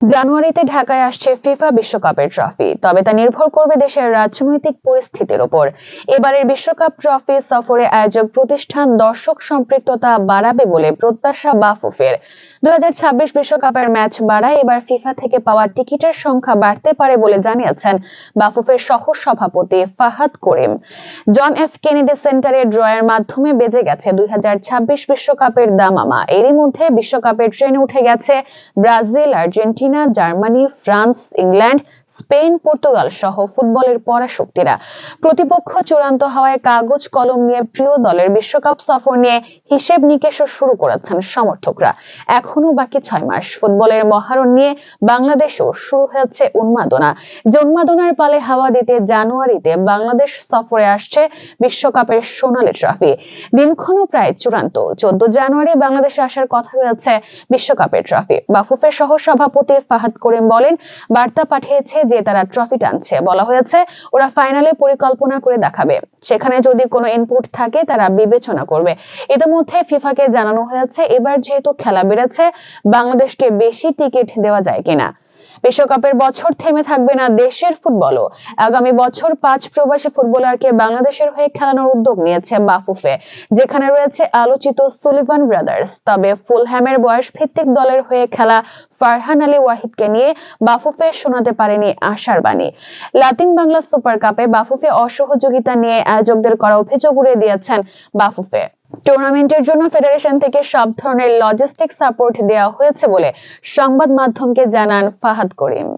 জানুয়ারিতে ঢাকায় আসছে ফিফা বিশ্বকাপের ট্রফি, তবে তা নির্ভর করবে দেশের রাজনৈতিক পরিস্থিতির উপর। এবারের বিশ্বকাপ ট্রফি সফরে আয়োজক প্রতিষ্ঠান দর্শক সম্পৃক্ততা বাড়াবে বলে প্রত্যাশা বাফুফের। দুই বিশ্বকাপের ম্যাচ বাড়ায়। এবার ফিফা থেকে পাওয়া টিকিটের সংখ্যা বাড়তে পারে বলে জানিয়েছেন বাফুফের সহ সভাপতি Fahad Karim. John F Kennedy সেন্টারে ড্রয়ের মাধ্যমে বেজে গেছে দুই বিশ্বকাপের দামামা। এরই মধ্যে বিশ্বকাপের ট্রেনে উঠে গেছে Brazil, Argentina, Germany, France, England Spain, Portugal সহ ফুটবলের পরাশক্তিরা। প্রতিপক্ষ চূড়ান্ত হওয়ায় কাগজ, কলম নিয়ে প্রিয় দলের বিশ্বকাপ সফর নিয়ে হিসেব নিকেশও শুরু করেছেন সমর্থকরা। এখনও বাকি ছয় মাস ফুটবলের মহারণ নিয়ে বাংলাদেশও শুরু হয়েছে উন্মাদনা। যে উন্মাদনার পালে হাওয়া দিতে জানুয়ারিতে বাংলাদেশ সফরে আসছে বিশ্বকাপের সোনালী ট্রফি। দিনক্ষণও প্রায় চূড়ান্ত। চোদ্দ জানুয়ারি বাংলাদেশে আসার কথা রয়েছে বিশ্বকাপের ট্রফি। বাফুফের সহ সভাপতি ফাহাদ করিম বলেন, বার্তা পাঠিয়েছে যে তারা ট্রফি টানছে। বলা হয়েছে, ওরা ফাইনালে পরিকল্পনা করে দেখাবে। সেখানে যদি কোনো ইনপুট থাকে, তারা বিবেচনা করবে। ইতিমধ্যে ফিফাকে জানানো হয়েছে, এবার যেহেতু খেলা বেড়েছে, বাংলাদেশকে বেশি টিকিট দেওয়া যায় কিনা। বিশ্বকাপের বছর থেমে থাকবে না দেশের ফুটবলও। আগামী বছর পাঁচ প্রবাসী ফুটবলারকে বাংলাদেশের হয়ে খেলানোর উদ্যোগ নিয়েছে বাফুফে, যেখানে রয়েছে আলোচিত সুলিভান ব্রাদার্স। তবে ফুলহ্যামের বয়স ভিত্তিক দলের হয়ে খেলা ফারহান আলী ওয়াহিদকে নিয়ে বাফুফে শোনাতে পারেনি আশার বাণী। লাতিন বাংলা সুপার কাপে বাফুফে অসহযোগিতা নিয়ে আয়োজকদের করা অভিযোগ উড়িয়ে দিয়েছেন বাফুফে। টুর্নামেন্টের জন্য ফেডারেশন থেকে সব ধরনের লজিস্টিক সাপোর্ট দেওয়া হয়েছে বলে সংবাদ মাধ্যমকে জানান ফাহাদ করিম।